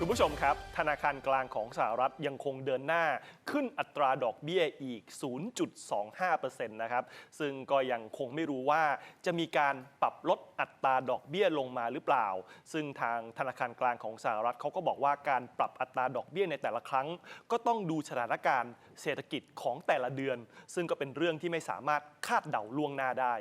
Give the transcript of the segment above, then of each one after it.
คุณผู้ชมครับ ธนาคารกลางของสหรัฐยังคงเดินหน้าขึ้นอัตราดอกเบี้ยอีก 0.25%นะครับ ซึ่งก็ยังคงไม่รู้ว่าจะมีการปรับลดอัตราดอกเบี้ยลงมาหรือเปล่า ซึ่งทางธนาคารกลางของสหรัฐเขาก็บอกว่าการปรับอัตราดอกเบี้ยในแต่ละครั้ง ก็ต้องดูสถานการณ์เศรษฐกิจของแต่ละเดือน ซึ่งก็เป็นเรื่องที่ไม่สามารถคาดเดาล่วงหน้าได้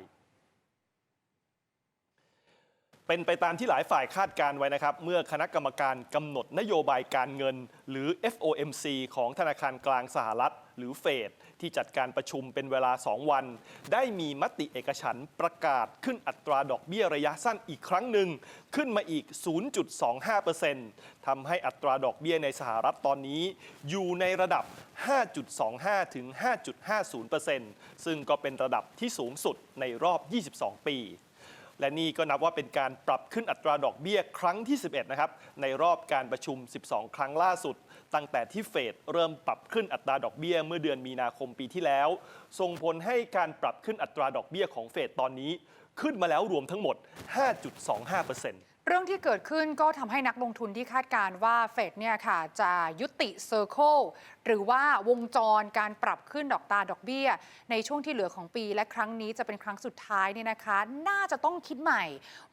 เป็นไปตามที่หลายฝ่ายคาดการไว้นะครับ เมื่อคณะกรรมการกำหนดนโยบายการเงิน หรือ FOMC ของธนาคารกลางสหรัฐ หรือเฟดที่จัดการประชุมเป็นเวลา 2 วัน ได้มีมติเอกฉันประกาศขึ้นอัตราดอกเบี้ยระยะสั้นอีกครั้งหนึ่ง ขึ้นมาอีก 0.25%ทำให้อัตราดอกเบี้ยในสหรัฐตอนนี้ อยู่ในระดับ 5.25 ถึง 5.50%ซึ่งก็เป็นระดับที่สูงสุดในรอบ 22 ปี และนี่ก็นับว่าเป็นการปรับขึ้นอัตราดอกเบี้ยครั้งที่ 11 นะครับ ในรอบการประชุม 12 ครั้งล่าสุด ตั้งแต่ที่เฟดเริ่มปรับขึ้นอัตราดอกเบี้ยเมื่อเดือนมีนาคมปีที่แล้ว ส่งผลให้การปรับขึ้นอัตราดอกเบี้ยของเฟดตอนนี้ ขึ้นมาแล้วรวมทั้งหมด 5.25%เเรื่องที่เกิดขึ้นก็ทำให้นักลงทุนที่คาดการณ์ว่าเฟดเนี่ยค่ะจะยุติเซอร์เคิลหรือว่าวงจรการปรับขึ้นดอกตาดอกเบี้ย ในช่วงที่เหลือของปี และครั้งนี้จะเป็นครั้งสุดท้ายเนี่ยนะคะ น่าจะต้องคิดใหม่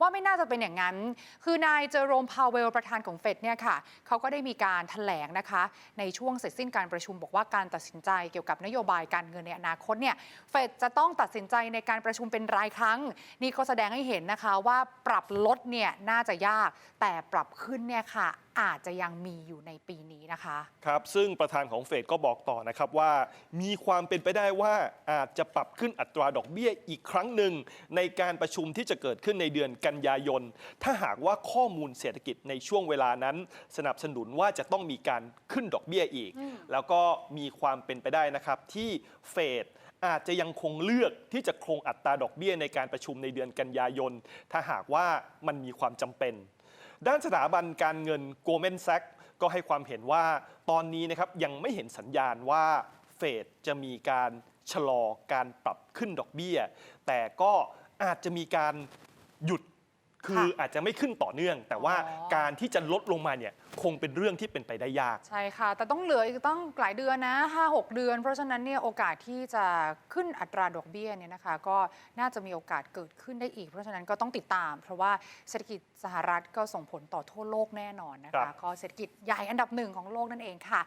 ว่าไม่น่าจะเป็นอย่างนั้น คือนายเจอโรมพาวเวลประธานของเฟดเนี่ยค่ะเขาก็ได้มีการถแถลงนะคะ ในช่วงเสร็จสิ้นการประชุมบอกว่าการตัดสินใจเกี่ยวกับนโยบายการเงินในอนาคตเนี่ยเฟดจะต้องตัดสินใจในการประชุมเป็นรายครั้ง นี่ก็แสดงให้เห็นนะคะว่าปรับลดเนี่ยน่าจะยาก แต่ปรับขึ้นเนี่ยค่ะ อาจจะยังมีอยู่ในปีนี้นะคะ ครับ ซึ่งประธานของเฟดก็บอกต่อนะครับว่า มีความเป็นไปได้ว่าอาจจะปรับขึ้นอัตราดอกเบี้ยอีกครั้งหนึ่ง ในการประชุมที่จะเกิดขึ้นในเดือนกันยายน ถ้าหากว่าข้อมูลเศรษฐกิจในช่วงเวลานั้น สนับสนุนว่าจะต้องมีการขึ้นดอกเบี้ยอีก แล้วก็มีความเป็นไปได้นะครับที่เฟดอาจจะยังคงเลือกที่จะคงอัตราดอกเบี้ยในการประชุมในเดือนกันยายน ถ้าหากว่ามันมีความจำเป็น ด้านสถาบันการเงิน Goldman Sachs ก็ให้ความเห็นว่าตอนนี้นะครับยังไม่เห็นสัญญาณว่าเฟดจะมีการชะลอการปรับขึ้นดอกเบี้ย แต่ก็อาจจะมีการหยุด คืออาจจะไม่ขึ้นต่อเนื่อง แต่ว่าอ๋อการที่จะลดลงมาเนี่ยคงเป็นเรื่องที่เป็นไปได้ยาก ใช่ค่ะ แต่ต้องเหลืออีกตั้งหลายเดือนนะ5-6 เดือน เพราะฉะนั้นเนี่ยโอกาสที่จะขึ้นอัตราดอกเบี้ยเนี่ยนะคะ ก็น่าจะมีโอกาสเกิดขึ้นได้อีก เพราะฉะนั้นก็ต้องติดตาม เพราะว่าเศรษฐกิจสหรัฐก็ส่งผลต่อทั่วโลกแน่นอนนะครัคะบก็เศรษฐกิจใหญ่อันดับหนึ่งของโลกนั่นเองค่ะ